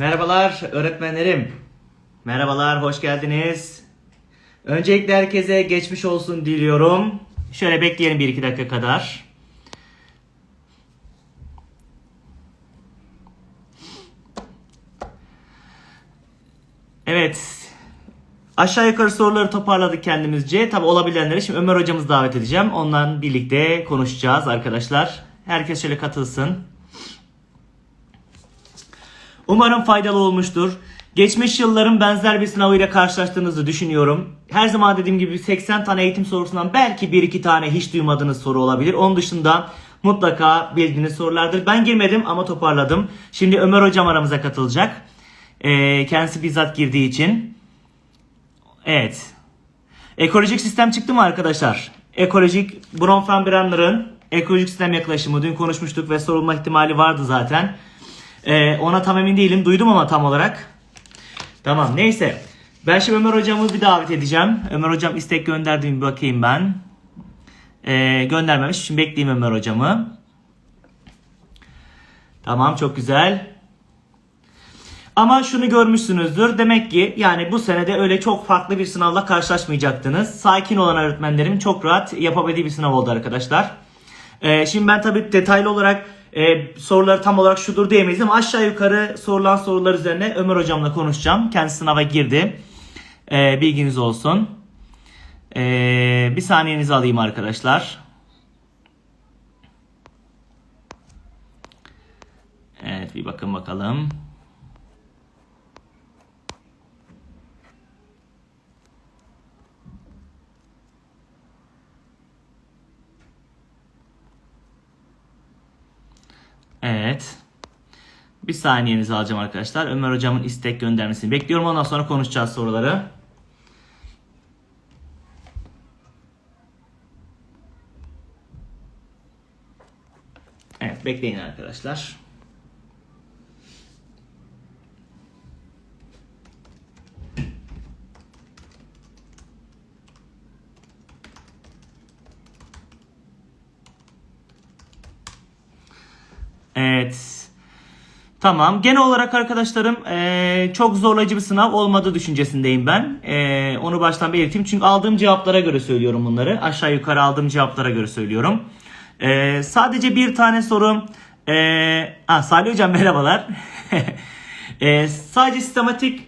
Merhabalar öğretmenlerim. Merhabalar, hoş geldiniz. Öncelikle herkese geçmiş olsun diliyorum. Şöyle bekleyelim bir iki dakika kadar. Evet. Aşağı yukarı soruları toparladık kendimizce. Tabi olabilenleri şimdi Ömer hocamızı davet edeceğim. Ondan birlikte konuşacağız arkadaşlar. Herkes şöyle katılsın. Umarım faydalı olmuştur. Geçmiş yılların benzer bir sınavıyla karşılaştığınızı düşünüyorum. Her zaman dediğim gibi 80 tane eğitim sorusundan belki 1-2 tane hiç duymadığınız soru olabilir. Onun dışında mutlaka bildiğiniz sorulardır. Ben girmedim ama toparladım. Şimdi Ömer hocam aramıza katılacak. Ee, kendisi bizzat girdiği için. Evet. Ekolojik sistem çıktı mı arkadaşlar? Ekolojik Bronfenbrenner'ın ekolojik sistem yaklaşımı dün konuşmuştuk ve sorulma ihtimali vardı zaten. Ee, ona tam emin değilim. Duydum ama tam olarak. Tamam neyse. Ben şimdi Ömer hocamı bir davet edeceğim. Ömer hocam istek gönderdi mi bakayım ben. Ee, göndermemiş. Şimdi bekleyeyim Ömer hocamı. Tamam çok güzel. Ama şunu görmüşsünüzdür. Demek ki yani bu senede öyle çok farklı bir sınavla karşılaşmayacaktınız. Sakin olan öğretmenlerim çok rahat yapabildiği bir sınav oldu arkadaşlar. Ee, şimdi ben tabii detaylı olarak e, soruları tam olarak şudur diyemeyiz ama aşağı yukarı sorulan sorular üzerine Ömer hocamla konuşacağım. Kendisi sınava girdi. Ee, bilginiz olsun. Ee, bir saniyenizi alayım arkadaşlar. Evet bir bakın bakalım. Evet. Bir saniyenizi alacağım arkadaşlar. Ömer hocamın istek göndermesini bekliyorum. Ondan sonra konuşacağız soruları. Evet bekleyin arkadaşlar. Evet. Tamam. Genel olarak arkadaşlarım eee, çok zorlayıcı bir sınav olmadığı düşüncesindeyim ben. Eee, onu baştan belirteyim. Çünkü aldığım cevaplara göre söylüyorum bunları. Aşağı yukarı aldığım cevaplara göre söylüyorum. Eee, sadece bir tane sorum. Eee ha, Salih Hocam merhabalar. Eee, sadece sistematik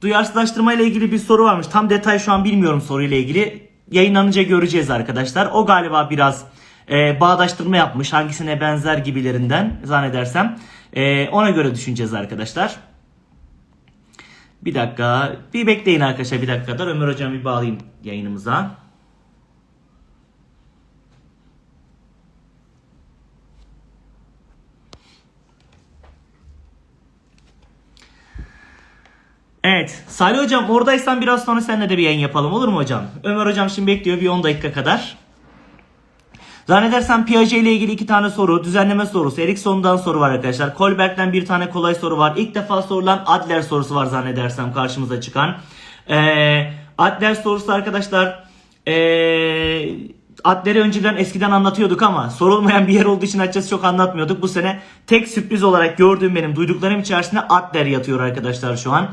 duyarsızlaştırma ile ilgili bir soru varmış. Tam detay şu an bilmiyorum soruyla ilgili. Yayınlanınca göreceğiz arkadaşlar. O galiba biraz e, bağdaştırma yapmış. Hangisine benzer gibilerinden zannedersem. E, ona göre düşüneceğiz arkadaşlar. Bir dakika. Bir bekleyin arkadaşlar bir dakika kadar. Ömer hocam bir bağlayayım yayınımıza. Evet. Salih hocam oradaysan biraz sonra seninle de bir yayın yapalım olur mu hocam? Ömer hocam şimdi bekliyor bir 10 dakika kadar. Zannedersem Piaget ile ilgili iki tane soru, düzenleme sorusu, Erikson'dan soru var arkadaşlar. Kolberg'den bir tane kolay soru var. İlk defa sorulan Adler sorusu var zannedersem karşımıza çıkan. Ee, Adler sorusu arkadaşlar ee, Adler'i önceden eskiden anlatıyorduk ama sorulmayan bir yer olduğu için açıkçası çok anlatmıyorduk. Bu sene tek sürpriz olarak gördüğüm benim duyduklarım içerisinde Adler yatıyor arkadaşlar şu an.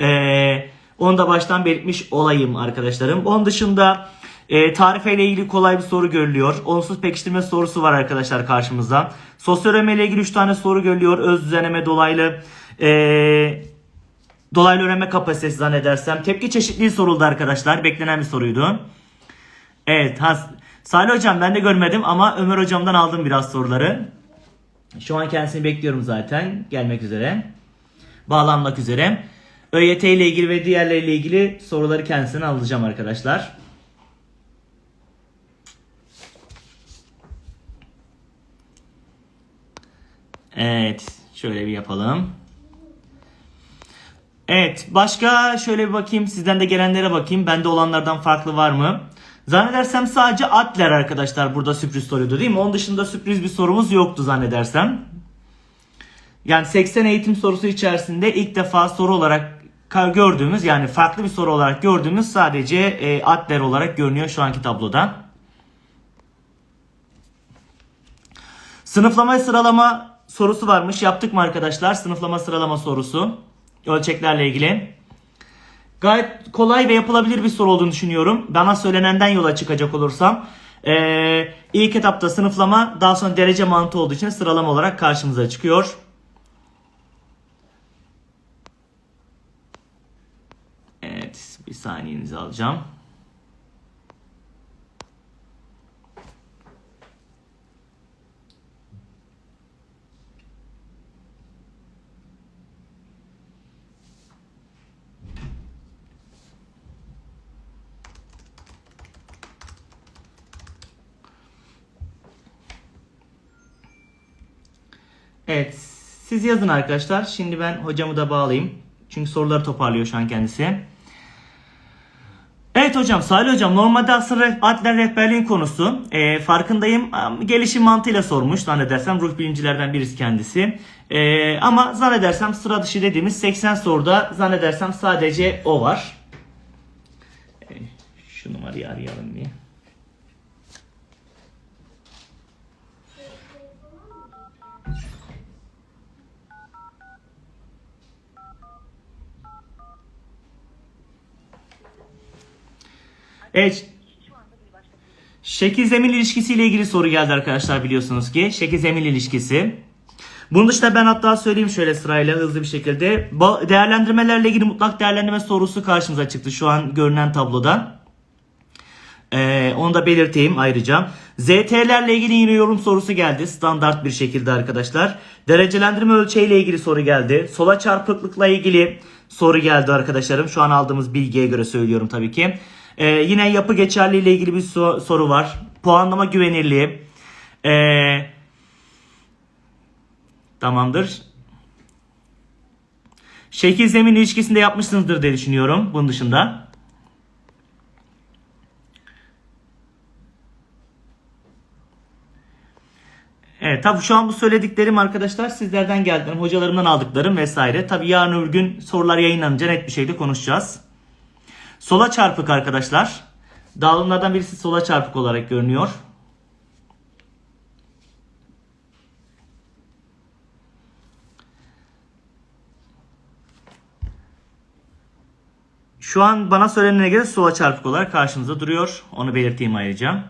Ee, onu da baştan belirtmiş olayım arkadaşlarım. Onun dışında e, tarife ile ilgili kolay bir soru görülüyor. Onsuz pekiştirme sorusu var arkadaşlar karşımızda. Sosyolojime ile ilgili 3 tane soru görülüyor. Öz düzenleme dolaylı e, dolaylı öğrenme kapasitesi zannedersem. Tepki çeşitliliği soruldu arkadaşlar. Beklenen bir soruydu. Evet. Has Salih hocam ben de görmedim ama Ömer hocamdan aldım biraz soruları. Şu an kendisini bekliyorum zaten. Gelmek üzere. Bağlanmak üzere. ÖYT ile ilgili ve diğerleriyle ilgili soruları kendisine alacağım arkadaşlar. Evet. Şöyle bir yapalım. Evet. Başka şöyle bir bakayım. Sizden de gelenlere bakayım. Bende olanlardan farklı var mı? Zannedersem sadece Adler arkadaşlar burada sürpriz soruyordu değil mi? Onun dışında sürpriz bir sorumuz yoktu zannedersem. Yani 80 eğitim sorusu içerisinde ilk defa soru olarak gördüğümüz yani farklı bir soru olarak gördüğümüz sadece e, Adler olarak görünüyor şu anki tabloda. Sınıflama sıralama sorusu varmış. Yaptık mı arkadaşlar? Sınıflama sıralama sorusu. Ölçeklerle ilgili. Gayet kolay ve yapılabilir bir soru olduğunu düşünüyorum. Bana söylenenden yola çıkacak olursam. Ee, ilk etapta sınıflama daha sonra derece mantığı olduğu için sıralama olarak karşımıza çıkıyor. Evet bir saniyenizi alacağım. Evet siz yazın arkadaşlar. Şimdi ben hocamı da bağlayayım. Çünkü soruları toparlıyor şu an kendisi. Evet hocam Salih hocam normalde aslında Adler rehberliğin konusu. Ee, farkındayım Am- gelişim mantığıyla sormuş zannedersem ruh bilimcilerden birisi kendisi. Ee, ama zannedersem sıra dışı dediğimiz 80 soruda zannedersem sadece o var. Ee, şu numarayı arayalım bir. Evet. Şekil zemin ilişkisiyle ilgili soru geldi arkadaşlar biliyorsunuz ki. Şekil zemin ilişkisi. Bunun dışında ben hatta söyleyeyim şöyle sırayla hızlı bir şekilde. Değerlendirmelerle ilgili mutlak değerlendirme sorusu karşımıza çıktı şu an görünen tabloda. Ee, onu da belirteyim ayrıca. ZT'lerle ilgili yine yorum sorusu geldi. Standart bir şekilde arkadaşlar. Derecelendirme ölçeğiyle ilgili soru geldi. Sola çarpıklıkla ilgili soru geldi arkadaşlarım. Şu an aldığımız bilgiye göre söylüyorum tabii ki. Ee, yine yapı geçerliği ile ilgili bir so- soru var. Puanlama güvenirliği. Ee, tamamdır. Şekil zemin ilişkisinde yapmışsınızdır diye düşünüyorum. Bunun dışında. Evet tabi şu an bu söylediklerim arkadaşlar sizlerden geldiğim hocalarımdan aldıklarım vesaire. Tabi yarın öbür gün sorular yayınlanınca net bir şekilde konuşacağız. Sola çarpık arkadaşlar. Dağılımlardan birisi sola çarpık olarak görünüyor. Şu an bana söylenene göre sola çarpık olarak karşımıza duruyor. Onu belirteyim ayrıca.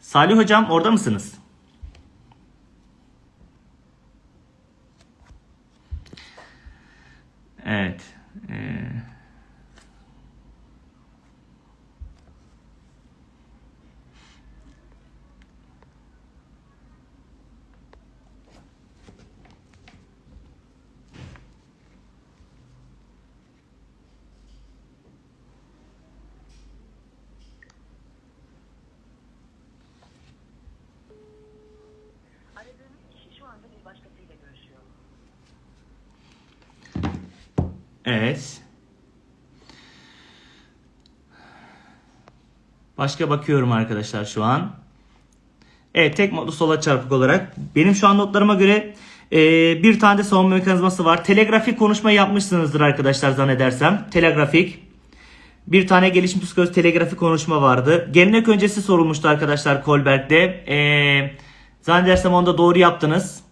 Salih hocam orada mısınız? Evet. Ee, Evet. Başka bakıyorum arkadaşlar şu an. Evet tek modlu sola çarpık olarak. Benim şu an notlarıma göre e, bir tane de savunma mekanizması var. Telegrafik konuşma yapmışsınızdır arkadaşlar zannedersem. Telegrafik. Bir tane gelişmiş psikoloji telegrafik konuşma vardı. Gelenek öncesi sorulmuştu arkadaşlar Kolberg'de. E, zannedersem onu da doğru yaptınız.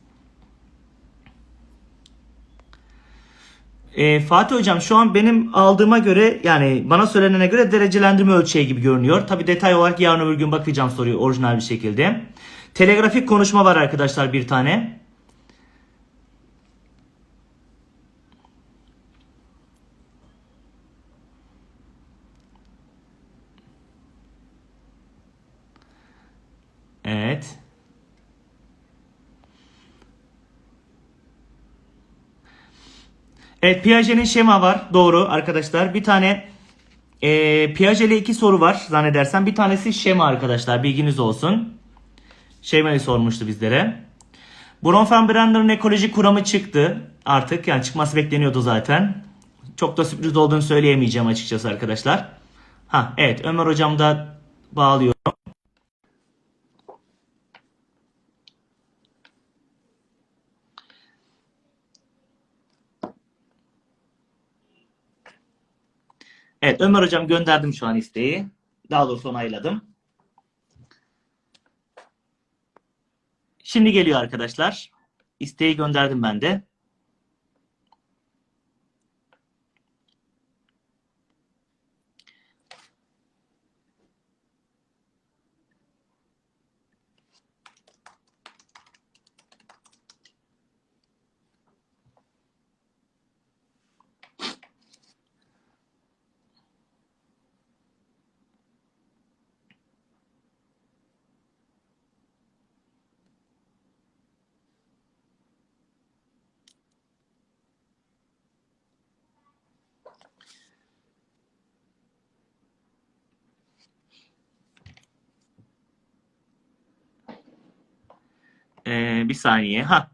E, Fatih Hocam şu an benim aldığıma göre yani bana söylenene göre derecelendirme ölçeği gibi görünüyor. Tabi detay olarak yarın öbür gün bakacağım soruyu orijinal bir şekilde. Telegrafik konuşma var arkadaşlar bir tane. Evet. Evet Piaget'in şema var. Doğru arkadaşlar. Bir tane e, Piaget'le iki soru var zannedersem. Bir tanesi şema arkadaşlar. Bilginiz olsun. Şemayı sormuştu bizlere. Bronfenbrenner'ın ekoloji kuramı çıktı. Artık yani çıkması bekleniyordu zaten. Çok da sürpriz olduğunu söyleyemeyeceğim açıkçası arkadaşlar. Ha evet Ömer hocam da bağlıyor. Evet Ömer hocam gönderdim şu an isteği. Daha doğrusu onayladım. Şimdi geliyor arkadaşlar. İsteği gönderdim ben de. Ee, bir saniye. Ha.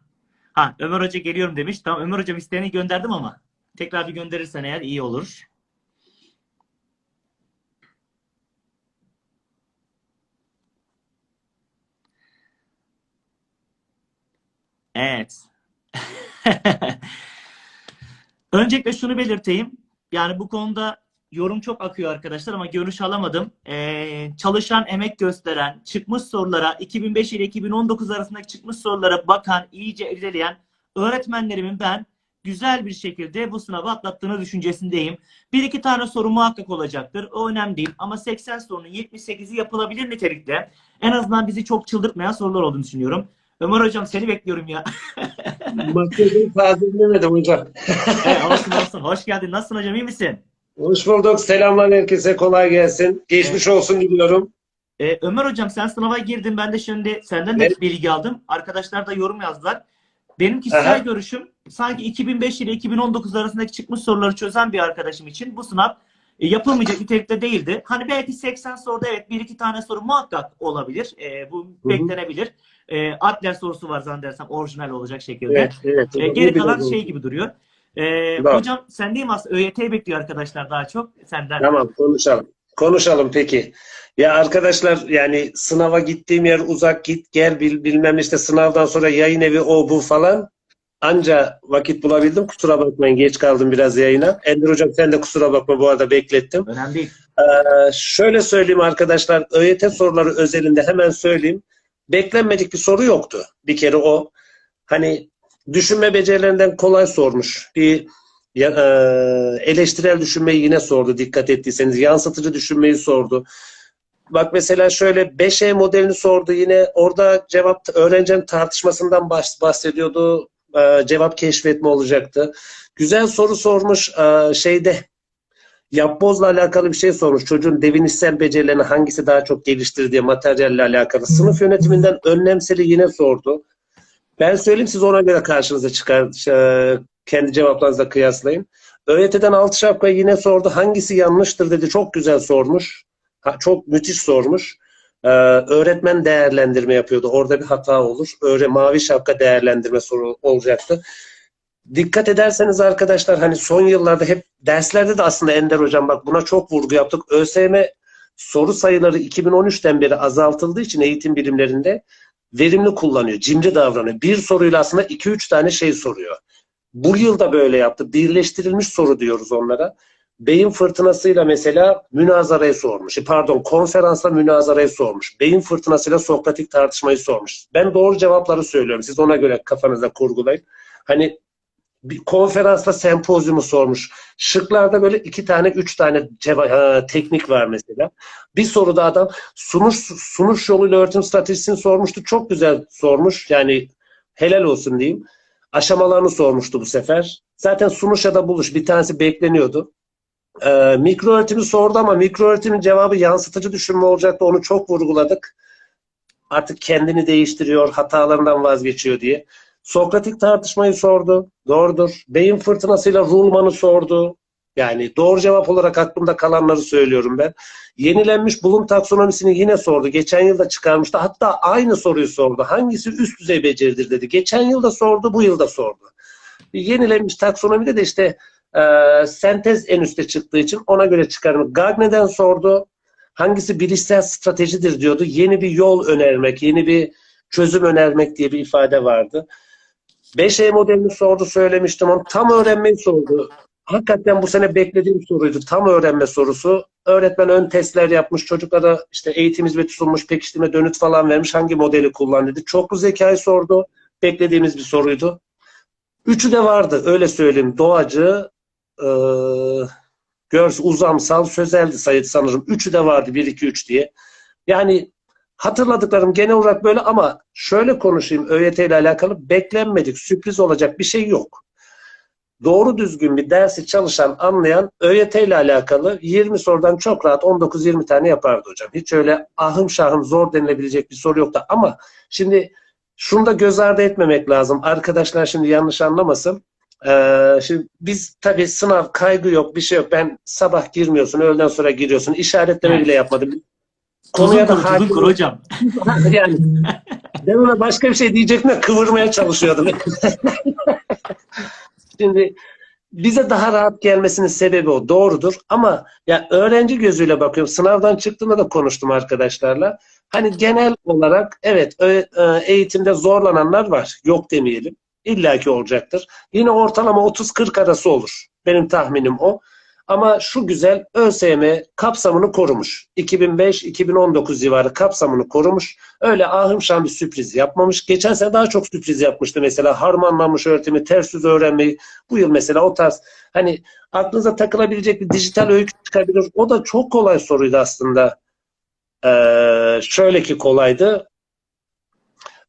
Ha, Ömer Hoca geliyorum demiş. Tamam Ömer Hocam isteğini gönderdim ama tekrar bir gönderirsen eğer iyi olur. Evet. Öncelikle şunu belirteyim. Yani bu konuda yorum çok akıyor arkadaşlar ama görüş alamadım. Ee, çalışan, emek gösteren, çıkmış sorulara, 2005 ile 2019 arasındaki çıkmış sorulara bakan, iyice irdeleyen öğretmenlerimin ben güzel bir şekilde bu sınavı atlattığını düşüncesindeyim. Bir iki tane soru muhakkak olacaktır. O önemli değil. Ama 80 sorunun 78'i yapılabilir nitelikte. En azından bizi çok çıldırtmayan sorular olduğunu düşünüyorum. Ömer Hocam seni bekliyorum ya. Bakıyordum tazelemedim hocam. Evet, olsun olsun. Hoş geldin. Nasılsın hocam? iyi misin? Hoş bulduk. Selamlar herkese. Kolay gelsin. Geçmiş olsun diliyorum. Ee, Ömer hocam sen sınava girdin. Ben de şimdi senden de Evet. bilgi aldım. Arkadaşlar da yorum yazdılar. Benim kişisel Aha. görüşüm sanki 2005 ile 2019 arasındaki çıkmış soruları çözen bir arkadaşım için bu sınav e, yapılmayacak nitelikte değildi. Hani belki 80 soruda evet bir iki tane soru muhakkak olabilir. E, bu hı. beklenebilir. E, Adler sorusu var zannedersem orijinal olacak şekilde. Evet, evet. E, geri kalan şey gibi duruyor. E, Doğru. hocam sendeyim aslında. ÖYT'yi bekliyor arkadaşlar daha çok. Senden. Tamam konuşalım. Konuşalım peki. Ya arkadaşlar yani sınava gittiğim yer uzak git gel bil, bilmem işte sınavdan sonra yayın evi o bu falan. Anca vakit bulabildim. Kusura bakmayın geç kaldım biraz yayına. Ender hocam sen de kusura bakma bu arada beklettim. Önemli değil. Ee, şöyle söyleyeyim arkadaşlar, ÖYT soruları özelinde hemen söyleyeyim. Beklenmedik bir soru yoktu. Bir kere o. Hani düşünme becerilerinden kolay sormuş. Bir e, eleştirel düşünmeyi yine sordu dikkat ettiyseniz. Yansıtıcı düşünmeyi sordu. Bak mesela şöyle 5E modelini sordu yine. Orada cevap öğrencinin tartışmasından bahs- bahsediyordu. Ee, cevap keşfetme olacaktı. Güzel soru sormuş ee, şeyde yapbozla alakalı bir şey sormuş. Çocuğun devinişsel becerilerini hangisi daha çok geliştirdiği diye materyalle alakalı. Sınıf yönetiminden önlemseli yine sordu. Ben söyleyeyim siz ona göre karşınıza çıkar. e, Kendi cevaplarınızla kıyaslayın. ÖYT'den altı şapkayı yine sordu. Hangisi yanlıştır dedi. Çok güzel sormuş. Ha, çok müthiş sormuş. Ee, öğretmen değerlendirme yapıyordu. Orada bir hata olur. Öğre mavi şapka değerlendirme soru olacaktı. Dikkat ederseniz arkadaşlar hani son yıllarda hep derslerde de aslında Ender hocam bak buna çok vurgu yaptık. ÖSYM soru sayıları 2013'ten beri azaltıldığı için eğitim birimlerinde verimli kullanıyor. Cimri davranıyor. Bir soruyla aslında 2-3 tane şey soruyor. Bu yıl da böyle yaptı. Birleştirilmiş soru diyoruz onlara. Beyin fırtınasıyla mesela münazarayı sormuş. E, Pardon konferansla münazarayı sormuş. Beyin fırtınasıyla Sokratik tartışmayı sormuş. Ben doğru cevapları söylüyorum. Siz ona göre kafanızda kurgulayın. Hani bir konferansla sempozyumu sormuş. Şıklarda böyle iki tane, üç tane ceva- teknik var mesela. Bir soruda adam sunuş sunuş yoluyla öğretim stratejisini sormuştu. Çok güzel sormuş. Yani helal olsun diyeyim. Aşamalarını sormuştu bu sefer. Zaten sunuş ya da buluş bir tanesi bekleniyordu. Ee, mikro öğretimi sordu ama mikro öğretimin cevabı yansıtıcı düşünme olacaktı. Onu çok vurguladık. Artık kendini değiştiriyor, hatalarından vazgeçiyor diye. Sokratik tartışmayı sordu. Doğrudur. Beyin fırtınasıyla Ruhlmann'ı sordu. Yani doğru cevap olarak aklımda kalanları söylüyorum ben. Yenilenmiş bulum taksonomisini yine sordu. Geçen yılda çıkarmıştı. Hatta aynı soruyu sordu. Hangisi üst düzey beceridir dedi. Geçen yılda sordu, bu yılda sordu. Yenilenmiş taksonomide de işte e, sentez en üste çıktığı için ona göre çıkarmış. Gagne'den sordu. Hangisi bilişsel stratejidir diyordu. Yeni bir yol önermek, yeni bir çözüm önermek diye bir ifade vardı. 5E modelini sordu söylemiştim. Onu tam öğrenmeyi sordu. hakikaten bu sene beklediğim soruydu. Tam öğrenme sorusu. Öğretmen ön testler yapmış. Çocuklara işte eğitim hizmeti sunmuş. Pekiştirme dönüt falan vermiş. Hangi modeli kullan dedi. Çoklu zekayı sordu. Beklediğimiz bir soruydu. Üçü de vardı. Öyle söyleyeyim. Doğacı, eee görs, uzamsal, sözeldi sayı sanırım. Üçü de vardı. 1, 2, 3 diye. Yani hatırladıklarım genel olarak böyle ama şöyle konuşayım ÖYT ile alakalı beklenmedik, sürpriz olacak bir şey yok. Doğru düzgün bir dersi çalışan, anlayan ÖYT ile alakalı 20 sorudan çok rahat 19-20 tane yapardı hocam. Hiç öyle ahım şahım zor denilebilecek bir soru yoktu. Ama şimdi şunu da göz ardı etmemek lazım. Arkadaşlar şimdi yanlış anlamasın. Ee, şimdi biz tabii sınav kaygı yok, bir şey yok. Ben sabah girmiyorsun, öğleden sonra giriyorsun. İşaretleme Evet. bile yapmadım. Tuzun Konuya da tuzun hakim kur hocam. yani ben ona başka bir şey diyecektim de kıvırmaya çalışıyordum. Şimdi bize daha rahat gelmesinin sebebi o. Doğrudur. Ama ya öğrenci gözüyle bakıyorum. Sınavdan çıktığımda da konuştum arkadaşlarla. Hani genel olarak evet eğitimde zorlananlar var. Yok demeyelim. İlla ki olacaktır. Yine ortalama 30-40 arası olur. Benim tahminim o. Ama şu güzel ÖSYM kapsamını korumuş. 2005-2019 civarı kapsamını korumuş. Öyle ahım şahım bir sürpriz yapmamış. Geçen sene daha çok sürpriz yapmıştı mesela. Harmanlanmış öğretimi, ters yüz öğrenmeyi. Bu yıl mesela o tarz hani aklınıza takılabilecek bir dijital öykü çıkabilir. O da çok kolay soruydu aslında. Ee, şöyle ki kolaydı.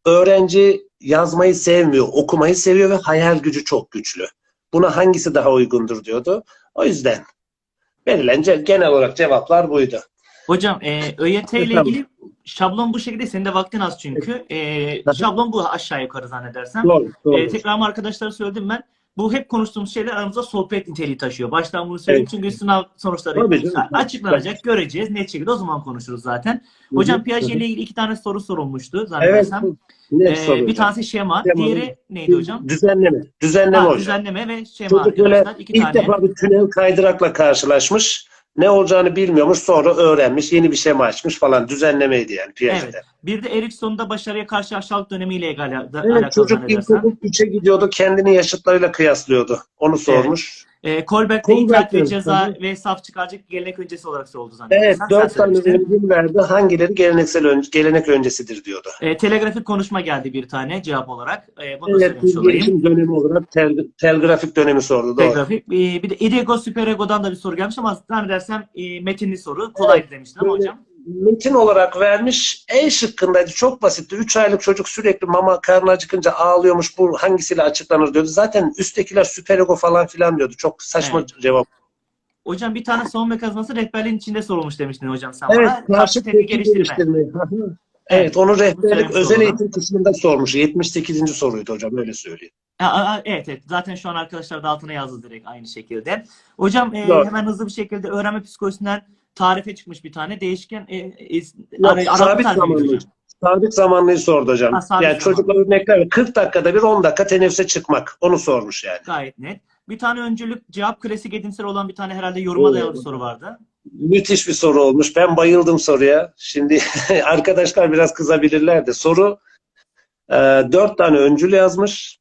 Öğrenci yazmayı sevmiyor, okumayı seviyor ve hayal gücü çok güçlü. Buna hangisi daha uygundur diyordu. O yüzden verilen genel olarak cevaplar buydu. Hocam e, ÖYT ile ilgili şablon bu şekilde. Senin de vaktin az çünkü. E, şablon bu aşağı yukarı zannedersem. Doğru, doğru. E, tekrar ama arkadaşlara söyledim ben. Bu hep konuştuğumuz şeyler aramızda sohbet niteliği taşıyor. Baştan bunu söyledim Evet. çünkü sınav sonuçları Tabii açıklanacak, göreceğiz. Net şekilde o zaman konuşuruz zaten. Hocam Piaget ile ilgili iki tane soru sorulmuştu Evet, zannedersem. net E, soru bir tanesi şema, Şema. diğeri neydi hocam? Düzenleme. Düzenleme Ha, hocam. düzenleme ve şema Çocuk böyle. İki ilk tane. defa bir tünel kaydırakla karşılaşmış. Ne olacağını bilmiyormuş. Sonra öğrenmiş. Yeni bir şema açmış falan. Düzenlemeydi yani Piaget'te. Evet. Bir de Erikson'da başarıya karşı aşağılık dönemiyle Evet, alakalı çocuk zannedersem. ilkokul 3'e gidiyordu. Kendini yaşıtlarıyla kıyaslıyordu. Onu sormuş. E, Kolberg itaat ve evet, ceza tabii. ve saf çıkarcık gelenek öncesi olarak soruldu Evet, zannedersem. Sen dört tane ödül verdi. Hangileri geleneksel ön- gelenek öncesidir diyordu. E, telegrafik konuşma geldi bir tane cevap olarak. E, bunu Evet, söylemiş olayım. dönemi olarak tel, telgrafik dönemi sordu. Doğru. Telegrafik. E, bir de İdego Süperego'dan da bir soru gelmiş ama zannedersem e, metinli soru. Kolay demiştin ama Böyle- hocam. Metin olarak vermiş. E şıkkındaydı. Çok basitti. 3 aylık çocuk sürekli mama karnı acıkınca ağlıyormuş. Bu hangisiyle açıklanır diyordu. Zaten üsttekiler süper ego falan filan diyordu. Çok saçma Evet. cevap. Hocam bir tane savunma mekanizması rehberliğin içinde sorulmuş demiştin hocam sen Evet, bana. karşı tepki geliştirme. geliştirme. Evet, onu rehberlik özel eğitim kısmında sormuş. 78. soruydu hocam öyle söyleyeyim. Evet evet. Zaten şu an arkadaşlar da altına yazdı direkt aynı şekilde. Hocam e, hemen hızlı bir şekilde öğrenme psikolojisinden tarife çıkmış bir tane. Değişken e, e, Yok, ara- sabit zamanlı. Sabit zamanlıyı sordu hocam. Ha, sabit yani çocuklar örnekler var. 40 dakikada bir 10 dakika teneffüse çıkmak. Onu sormuş yani. Gayet net. Bir tane öncülük cevap klasik edimsel olan bir tane herhalde yoruma dayalı bir soru vardı. Müthiş bir soru olmuş. Ben bayıldım soruya. Şimdi arkadaşlar biraz kızabilirler de. Soru e, dört tane öncül yazmış.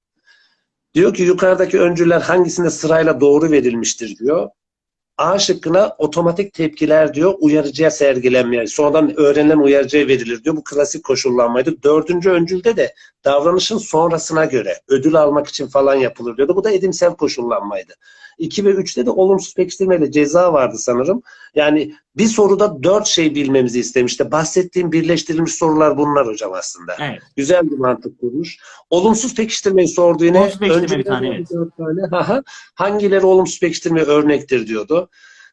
Diyor ki yukarıdaki öncüller hangisinde sırayla doğru verilmiştir diyor. A şıkkına otomatik tepkiler diyor uyarıcıya sergilenmeye. Sonradan öğrenilen uyarıcıya verilir diyor. Bu klasik koşullanmaydı. Dördüncü öncülde de davranışın sonrasına göre ödül almak için falan yapılır diyordu. Bu da edimsel koşullanmaydı. 2 ve 3'te de olumsuz pekiştirmeyle ceza vardı sanırım. Yani bir soruda dört şey bilmemizi istemişti. Bahsettiğim birleştirilmiş sorular bunlar hocam aslında. Evet. Güzel bir mantık kurmuş. Olumsuz pekiştirmeyi sordu yine. Olumsuz pekiştirme bir tane, evet. tane. Hangileri olumsuz pekiştirme örnektir diyordu.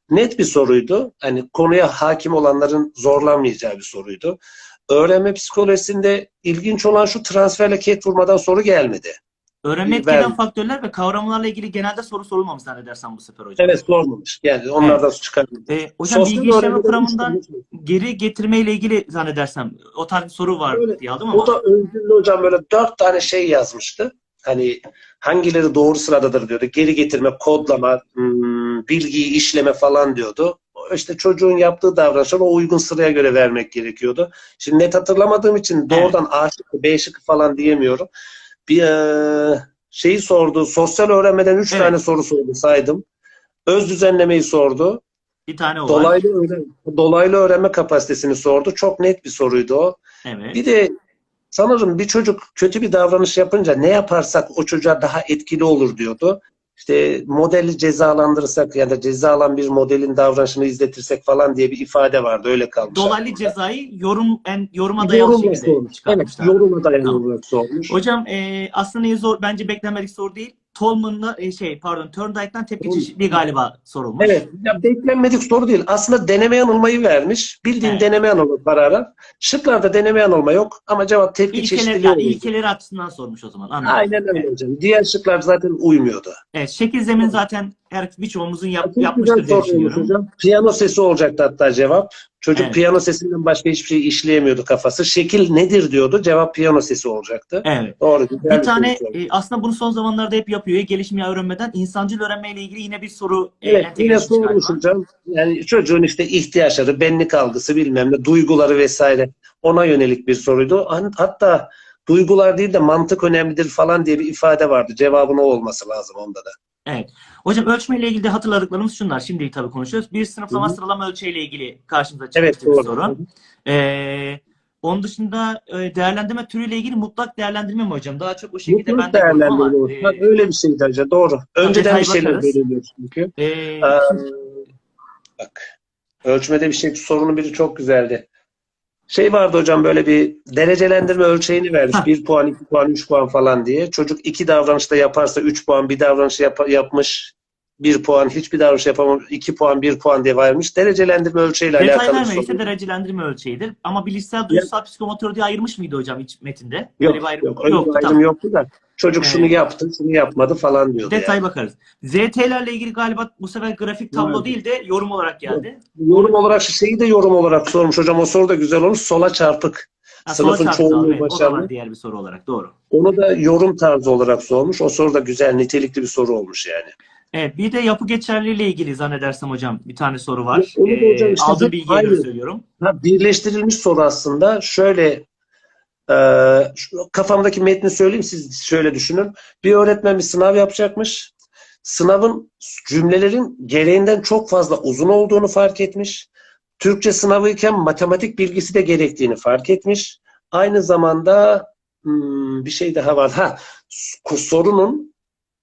Net bir soruydu. Hani konuya hakim olanların zorlanmayacağı bir soruydu. Öğrenme psikolojisinde ilginç olan şu transferle ket vurmadan soru gelmedi. Öğrenme Ben- etkilen faktörler ve kavramlarla ilgili genelde soru sorulmamış zannedersem bu sefer hocam. Evet sormamış. Yani onlardan çıkarmadı. E, hocam Sosyal bilgi işleme kuramından geri getirme ile ilgili zannedersem o tarz soru var Öyle. diye aldım ama. O da öncüllü hocam böyle dört tane şey yazmıştı. Hani hangileri doğru sıradadır diyordu. Geri getirme, kodlama, hmm, bilgiyi işleme falan diyordu. İşte çocuğun yaptığı davranışları o uygun sıraya göre vermek gerekiyordu. Şimdi net hatırlamadığım için doğrudan A şıkkı, B şıkkı falan diyemiyorum. Bir eee, şeyi sordu. Sosyal öğrenmeden üç Evet. tane soru sordu saydım. Öz düzenlemeyi sordu. Bir tane o var. Dolaylı öğrenme, dolaylı öğrenme kapasitesini sordu. Çok net bir soruydu o. Evet. Bir de sanırım bir çocuk kötü bir davranış yapınca ne yaparsak o çocuğa daha etkili olur diyordu. İşte modeli cezalandırırsak ya da ceza alan bir modelin davranışını izletirsek falan diye bir ifade vardı. Öyle kalmış. Dolaylı aklımda. cezayı yorum en yoruma dayalı Yorumla şekilde. Evet, yoruma dayalı Tamam. sormuş. Hocam e, aslında zor bence beklenmedik soru değil. Tolman'la e, şey pardon Thorndike'dan tepki çeşitliği galiba sorulmuş. Evet, ya beklenmedik soru değil. Aslında deneme yanılmayı vermiş. Bildiğin Evet. deneme yanılma kararı. Şıklarda deneme yanılma yok ama cevap tepki İlkeler, çeşitliliği yani ilkeleri açısından sormuş o zaman. Anladım. Aynen öyle Evet. hocam. Diğer şıklar zaten uymuyordu. Evet, şekil zemin zaten her birçoğumuzun yap, Çok yapmıştır diye düşünüyorum. hocam. Piyano sesi olacaktı hatta cevap. Çocuk Evet. piyano sesinden başka hiçbir şey işleyemiyordu kafası. Şekil nedir diyordu. Cevap piyano sesi olacaktı. Evet. Doğru. Bir soru tane e, aslında bunu son zamanlarda hep yapıyor. Ya gelişim ya öğrenmeden insancıl öğrenme ile ilgili yine bir soru e, Evet entegre yine sormuş hocam. Yani çocuğun işte ihtiyaçları, benlik algısı bilmem ne, duyguları vesaire ona yönelik bir soruydu. Hatta duygular değil de mantık önemlidir falan diye bir ifade vardı. Cevabın o olması lazım onda da. Evet. Hocam ölçme ile ilgili hatırladıklarımız şunlar. Şimdi tabii konuşuyoruz. Bir sınıflama Hı hı. sıralama ölçeği ile ilgili karşımıza Evet çıkmıştı bir doğru. soru. Ee, onun dışında e, değerlendirme türüyle ilgili mutlak değerlendirme mi hocam? Daha çok o şekilde Mutluluk ben de gördüm ama değerlendirme. e, Ha, Öyle bir şeydi hocam. Doğru. Önceden bir şeyler belirliyor çünkü. e, Ee, bak. Ölçmede bir şey sorunun biri çok güzeldi. Şey vardı hocam böyle bir derecelendirme ölçeğini vermiş. Hah. 1 puan, 2 puan, 3 puan falan diye. Çocuk iki davranışta yaparsa 3 puan, bir davranış yap- yapmış 1 puan, hiçbir davranış yapamamış 2 puan, 1 puan diye vermiş. Derecelendirme ölçeğiyle detay alakalı vermediyse soru. derecelendirme ölçeğidir. Ama bilişsel, duysal, psikomotor diye ayırmış mıydı hocam hiç metinde? Yok, Öyle bir ayrım yok, öyle bir yoktu. ayrım Tamam. yoktu da. Çocuk şunu yaptı, şunu yapmadı falan diyordu. Detay yani. bakarız. ZT'lerle ilgili galiba bu sefer grafik tablo Evet. değil de yorum olarak geldi. Yorum olarak şeyi de yorum olarak sormuş hocam. O soru da güzel olmuş. Sola çarpık. Ha, sola Sınıfın çarptı çoğunluğu abi. O da başarılı. var diğer bir soru olarak. Doğru. Onu da yorum tarzı olarak sormuş. O soru da güzel, nitelikli bir soru olmuş yani. Evet, bir de yapı geçerliliği ile ilgili zannedersem hocam bir tane soru var. Onu da hocam Ee, işte aldığım hep bilgiye göre aynı. söylüyorum. Ha, birleştirilmiş soru aslında. Şöyle e, şu- kafamdaki metni söyleyeyim siz şöyle düşünün. Bir öğretmen bir sınav yapacakmış. Sınavın cümlelerin gereğinden çok fazla uzun olduğunu fark etmiş. Türkçe sınavıyken matematik bilgisi de gerektiğini fark etmiş. Aynı zamanda hmm, bir şey daha var. Ha, sorunun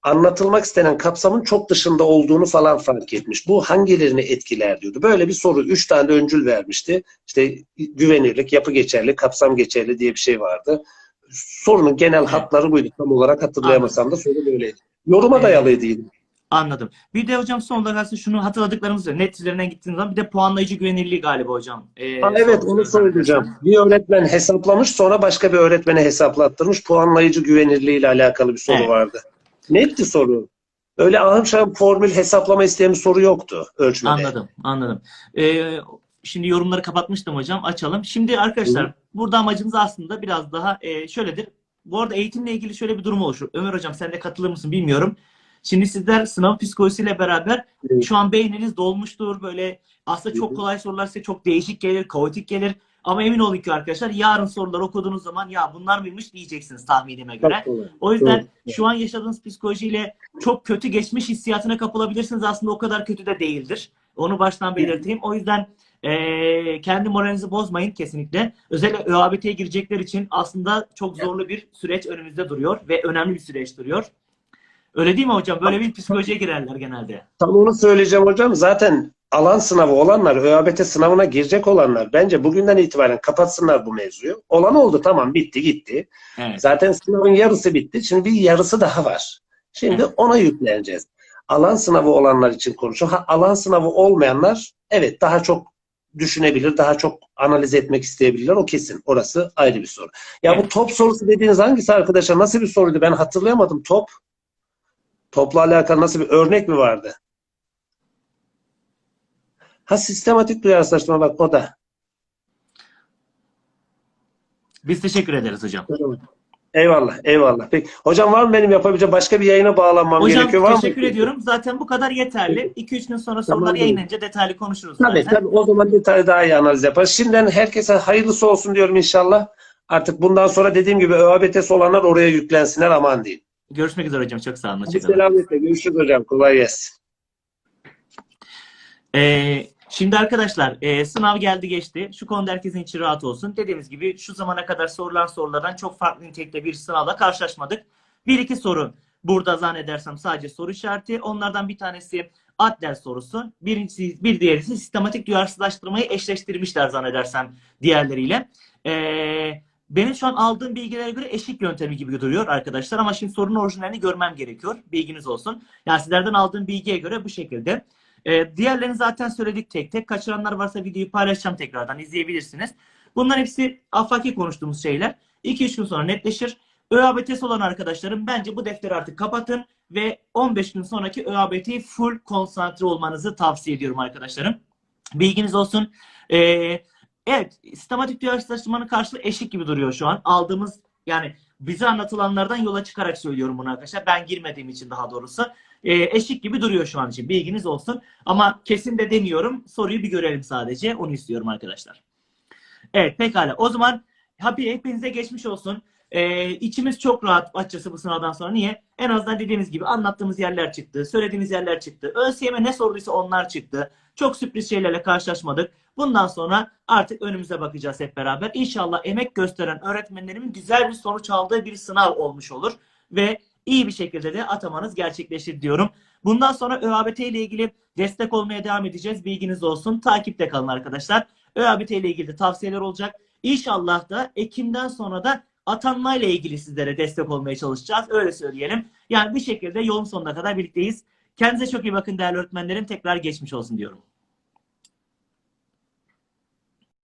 anlatılmak istenen kapsamın çok dışında olduğunu falan fark etmiş. Bu hangilerini etkiler diyordu. Böyle bir soru. Üç tane öncül vermişti. İşte güvenirlik, yapı geçerli, kapsam geçerli diye bir şey vardı. Sorunun genel hatları buydu. Tam olarak hatırlayamasam da soru böyleydi. Yoruma Evet. dayalıydı. yine. Anladım. Bir de hocam son olarak aslında şunu hatırladıklarımız var. Net üzerinden gittiğiniz zaman bir de puanlayıcı güvenilirliği galiba hocam. Ee, Ha, evet onu soracağım. Bir öğretmen hesaplamış sonra başka bir öğretmene hesaplattırmış. Puanlayıcı güvenirliği ile alakalı bir soru Evet. vardı. Netti soru. Öyle ahım şahım formül hesaplama isteyen bir soru yoktu ölçmede. Anladım, anladım. Ee, şimdi yorumları kapatmıştım hocam. Açalım. Şimdi arkadaşlar burada amacımız aslında biraz daha e, şöyledir. Bu arada eğitimle ilgili şöyle bir durum oluşur. Ömer hocam sen de katılır mısın bilmiyorum. Şimdi sizler sınav psikolojisiyle beraber şu an beyniniz dolmuştur. Böyle aslında Hı çok hı. kolay sorular size çok değişik gelir, kaotik gelir. Ama emin olun ki arkadaşlar yarın soruları okuduğunuz zaman ya bunlar mıymış diyeceksiniz tahminime göre. O yüzden Doğru. şu an yaşadığınız psikolojiyle çok kötü geçmiş hissiyatına kapılabilirsiniz. Aslında o kadar kötü de değildir. Onu baştan belirteyim. O yüzden eee, kendi moralinizi bozmayın kesinlikle. Özellikle ÖABT'ye girecekler için aslında çok zorlu bir süreç önümüzde duruyor ve önemli bir süreç duruyor. Öyle değil mi hocam? Böyle bir psikolojiye girerler genelde. Tam onu söyleyeceğim hocam. Zaten alan sınavı olanlar, ÖABT sınavına girecek olanlar bence bugünden itibaren kapatsınlar bu mevzuyu. Olan oldu tamam bitti gitti. Evet. Zaten sınavın yarısı bitti. Şimdi bir yarısı daha var. Şimdi Evet. ona yükleneceğiz. Alan sınavı olanlar için konuşuyorum. Ha, alan sınavı olmayanlar evet daha çok düşünebilir, daha çok analiz etmek isteyebilirler. O kesin. Orası ayrı bir soru. Ya bu Evet. top sorusu dediğiniz hangisi arkadaşlar? Nasıl bir soruydu? Ben hatırlayamadım. Top. Topla alakalı nasıl bir örnek mi vardı? Ha sistematik duyarsızlaştırma bak o da. Biz teşekkür ederiz hocam. Eyvallah, eyvallah. Peki. Hocam var mı benim yapabileceğim başka bir yayına bağlanmam Hocam gerekiyor? Mı? teşekkür ediyorum. Zaten bu kadar yeterli. 2-3 gün sonra Tamam, sorular yayınlanınca detaylı konuşuruz Tabii zaten. tabii. O zaman detaylı daha iyi analiz yaparız. Şimdiden herkese hayırlısı olsun diyorum inşallah. Artık bundan sonra dediğim gibi ÖABT'si olanlar oraya yüklensinler aman diyeyim. Görüşmek üzere hocam. Çok sağ olun. Hadi selametle. Görüşürüz hocam. Kolay gelsin. Ee, şimdi arkadaşlar e, sınav geldi geçti. Şu konuda herkesin içi rahat olsun. Dediğimiz gibi şu zamana kadar sorulan sorulardan çok farklı nitelikte bir sınavla karşılaşmadık. Bir iki soru burada zannedersem sadece soru işareti. Onlardan bir tanesi Adler sorusu. Birincisi, bir diğeri sistematik duyarsızlaştırmayı eşleştirmişler zannedersem diğerleriyle. Ee, benim şu an aldığım bilgilere göre eşik yöntemi gibi duruyor arkadaşlar ama şimdi sorunun orijinalini görmem gerekiyor. Bilginiz olsun. Yani sizlerden aldığım bilgiye göre bu şekilde. Ee, diğerlerini zaten söyledik tek tek. Kaçıranlar varsa videoyu paylaşacağım tekrardan izleyebilirsiniz. Bunların hepsi afaki konuştuğumuz şeyler. 2-3 gün sonra netleşir. ÖABT'si olan arkadaşlarım bence bu defteri artık kapatın ve 15 gün sonraki ÖABT'yi full konsantre olmanızı tavsiye ediyorum arkadaşlarım. Bilginiz olsun. Ee, evet, sistematik duyarsızlaştırmanın karşılığı eşik gibi duruyor şu an. Aldığımız yani bize anlatılanlardan yola çıkarak söylüyorum bunu arkadaşlar. Ben girmediğim için daha doğrusu. Ee, eşik gibi duruyor şu an için. Bilginiz olsun. Ama kesin de demiyorum. Soruyu bir görelim sadece. Onu istiyorum arkadaşlar. Evet pekala. O zaman Happy hepinize geçmiş olsun. Ee, içimiz çok rahat açıkçası bu sınavdan sonra. Niye? En azından dediğimiz gibi anlattığımız yerler çıktı. Söylediğimiz yerler çıktı. ÖSYM ne sorduysa onlar çıktı. Çok sürpriz şeylerle karşılaşmadık. Bundan sonra artık önümüze bakacağız hep beraber. İnşallah emek gösteren öğretmenlerimin güzel bir sonuç aldığı bir sınav olmuş olur. Ve iyi bir şekilde de atamanız gerçekleşir diyorum. Bundan sonra ÖABT ile ilgili destek olmaya devam edeceğiz. Bilginiz olsun. Takipte kalın arkadaşlar. ÖABT ile ilgili de tavsiyeler olacak. İnşallah da Ekim'den sonra da atanmayla ilgili sizlere destek olmaya çalışacağız. Öyle söyleyelim. Yani bir şekilde yolun sonuna kadar birlikteyiz. Kendinize çok iyi bakın değerli öğretmenlerim. Tekrar geçmiş olsun diyorum.